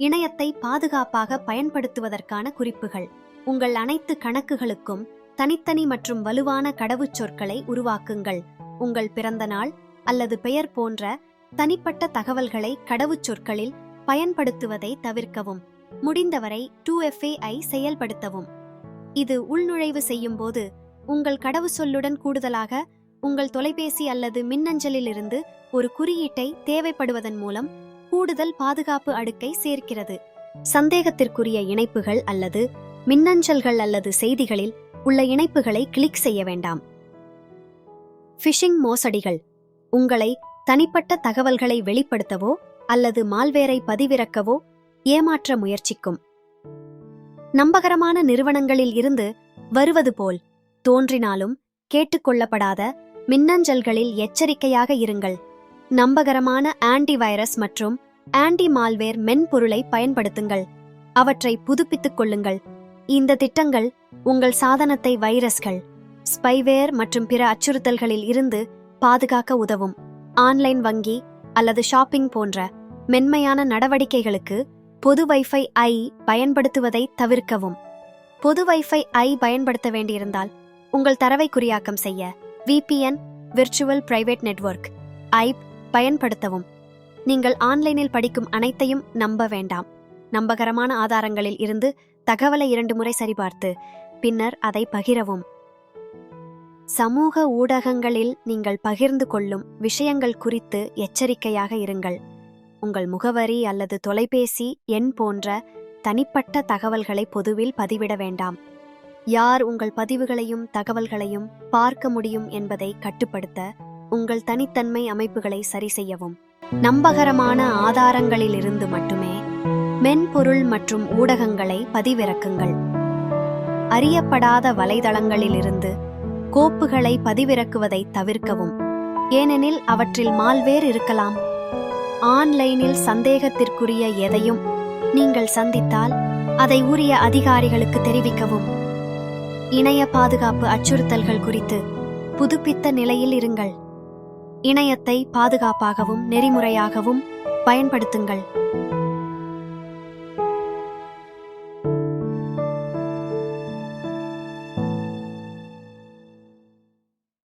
இணையத்தை பாதுகாப்பாக பயன்படுத்துவதற்கான குறிப்புகள். உங்கள் அனைத்து கணக்குகளுக்கும் தனித்தனி மற்றும் வலுவான கடவுச்சொற்களை உருவாக்குங்கள். உங்கள் பிறந்த நாள் அல்லது பெயர் போன்ற தனிப்பட்ட தகவல்களை கடவுச்சொற்களில் பயன்படுத்துவதை தவிர்க்கவும். முடிந்தவரை டூ ஐ செயல்படுத்தவும். இது உள்நுழைவு செய்யும் போது உங்கள் கடவுச்சொல்லுடன் கூடுதலாக உங்கள் தொலைபேசி அல்லது மின்னஞ்சலிலிருந்து ஒரு குறியீட்டை தேவைப்படுவதன் மூலம் கூடுதல் பாதுகாப்பு அடுக்கை சேர்க்கிறது. சந்தேகத்திற்குரிய இணைப்புகள் அல்லது மின்னஞ்சல்கள் அல்லது செய்திகளில் உள்ள இணைப்புகளை கிளிக் செய்ய வேண்டாம். ஃபிஷிங் மோசடிகள். உங்களை தனிப்பட்ட தகவல்களை வெளிப்படுத்தவோ அல்லது மால்வேரை பதிவிறக்கவோ ஏமாற்ற முயற்சிக்கும். நம்பகரமான நிறுவனங்களில் இருந்து வருவது போல் தோன்றினாலும் கேட்டுக்கொள்ளப்படாத மின்னஞ்சல்களில் எச்சரிக்கையாக இருங்கள். நம்பகரமான ஆன்டிவைரஸ் மற்றும் ஆன்டி மால்வேர் மென்பொருளை பயன்படுத்துங்கள். அவற்றை புதுப்பித்துக் கொள்ளுங்கள். இந்த திட்டங்கள் உங்கள் சாதனத்தை வைரஸ்கள் ஸ்பைவேர் மற்றும் பிற அச்சுறுத்தல்களில் இருந்து பாதுகாக்க உதவும். ஆன்லைன் வங்கி அல்லது ஷாப்பிங் போன்ற மென்மையான நடவடிக்கைகளுக்கு பொது வைஃபை ஐ பயன்படுத்துவதை தவிர்க்கவும். பொது வைஃபை ஐ பயன்படுத்த வேண்டியிருந்தால் உங்கள் தரவை குறியாக்கம் செய்ய விபிஎன் விர்ச்சுவல் பிரைவேட் நெட்வொர்க் ஐப் பயன்படுத்தவும். நீங்கள் ஆன்லைனில் படிக்கும் அனைத்தையும் நம்ப வேண்டாம். நம்பகரமான ஆதாரங்களில் இருந்து தகவலை இரண்டு முறை சரிபார்த்து பின்னர் அதை பகிரவும். சமூக ஊடகங்களில் நீங்கள் பகிர்ந்து கொள்ளும் விஷயங்கள் குறித்து எச்சரிக்கையாக இருங்கள். உங்கள் முகவரி அல்லது தொலைபேசி எண் போன்ற தனிப்பட்ட தகவல்களை பொதுவில் பதிவிட வேண்டாம். யார் உங்கள் பதிவுகளையும் தகவல்களையும் பார்க்க முடியும் என்பதை கட்டுப்படுத்த உங்கள் தனித்தன்மை அமைப்புகளை சரி செய்யவும். நம்பகரமான ஆதாரங்களிலிருந்து மட்டுமே மென்பொருள் மற்றும் ஊடகங்களை பதிவிறக்குங்கள். அறியப்படாத வலைதளங்களிலிருந்து கோப்புகளை பதிவிறக்குவதை தவிர்க்கவும். ஏனெனில் அவற்றில் மால்வேர் இருக்கலாம். ஆன்லைனில் சந்தேகத்திற்குரிய எதையும் நீங்கள் சந்தித்தால் அதை உரிய அதிகாரிகளுக்கு தெரிவிக்கவும். இணைய பாதுகாப்பு அச்சுறுத்தல்கள் குறித்து புதுப்பித்த நிலையில் இருங்கள். இணையத்தை பாதுகாப்பாகவும் நெறிமுறையாகவும் பயன்படுத்துங்கள்.